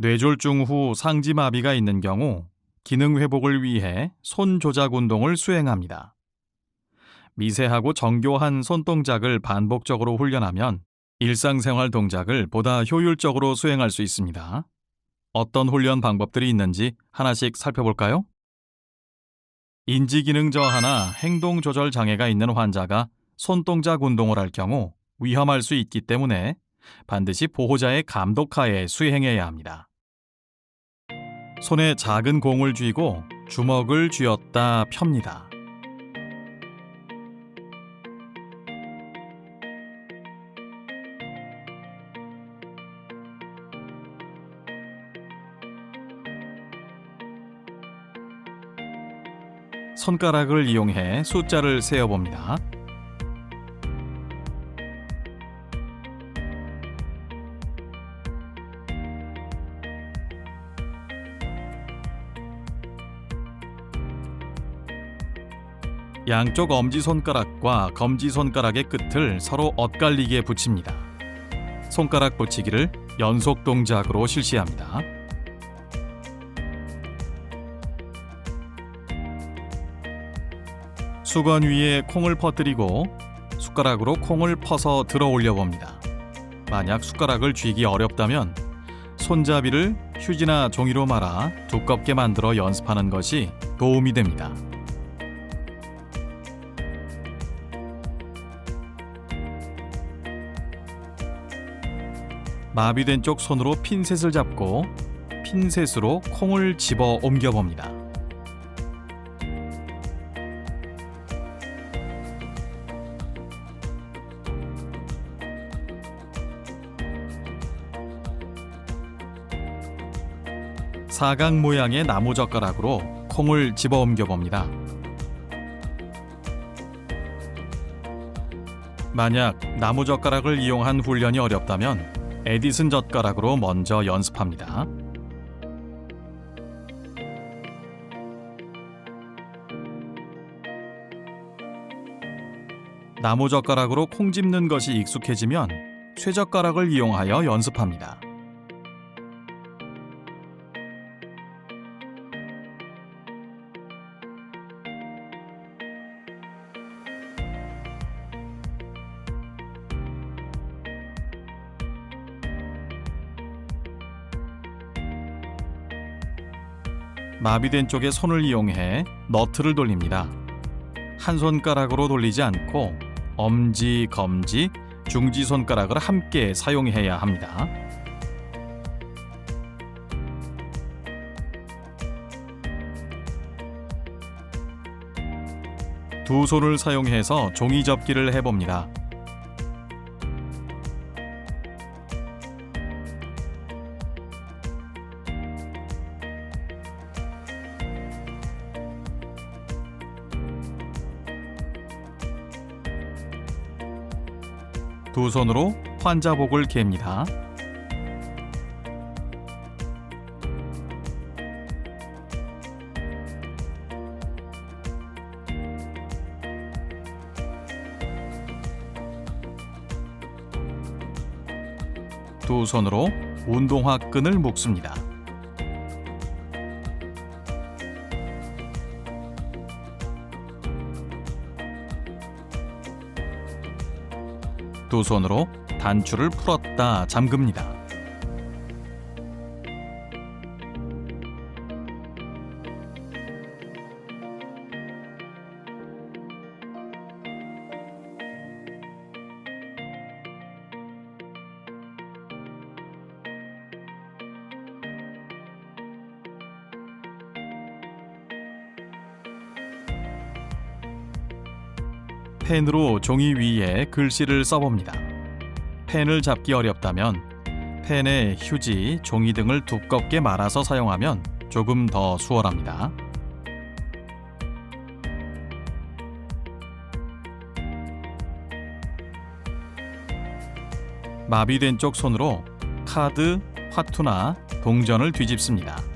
뇌졸중 후 상지마비가 있는 경우 기능 회복을 위해 손 조작 운동을 수행합니다. 미세하고 정교한 손동작을 반복적으로 훈련하면 일상생활 동작을 보다 효율적으로 수행할 수 있습니다. 어떤 훈련 방법들이 있는지 하나씩 살펴볼까요? 인지기능 저하나 행동 조절 장애가 있는 환자가 손동작 운동을 할 경우 위험할 수 있기 때문에 반드시 보호자의 감독하에 수행해야 합니다. 손에 작은 공을 쥐고 주먹을 쥐었다 펴니다. 손가락을 이용해 숫자를 세어봅니다. 양쪽 엄지손가락과 검지손가락의 끝을 서로 엇갈리게 붙입니다. 손가락 붙이기를 연속 동작으로 실시합니다. 수건 위에 콩을 퍼뜨리고 숟가락으로 콩을 퍼서 들어 올려 봅니다. 만약 숟가락을 쥐기 어렵다면 손잡이를 휴지나 종이로 말아 두껍게 만들어 연습하는 것이 도움이 됩니다. 마비된 쪽 손으로 핀셋을 잡고 핀셋으로 콩을 집어 옮겨 봅니다. 사각 모양의 나무 젓가락으로 콩을 집어 옮겨 봅니다. 만약 나무 젓가락을 이용한 훈련이 어렵다면 에디슨 젓가락으로 먼저 연습합니다. 나무 젓가락으로 콩 집는 것이 익숙해지면 쇠젓가락을 이용하여 연습합니다. 마비된 쪽에 손을 이용해 너트를 돌립니다. 한 손가락으로 돌리지 않고 엄지, 검지, 중지 손가락을 함께 사용해야 합니다. 두 손을 사용해서 종이 접기를 해봅니다. 두 손으로 환자복을 갭니다. 두 손으로 운동화 끈을 묶습니다. 두 손으로 단추를 풀었다 잠급니다. 펜으로 종이 위에 글씨를 써봅니다. 펜을 잡기 어렵다면 펜에 휴지, 종이 등을 두껍게 말아서 사용하면 조금 더 수월합니다. 마비된 쪽 손으로 카드, 화투나 동전을 뒤집습니다.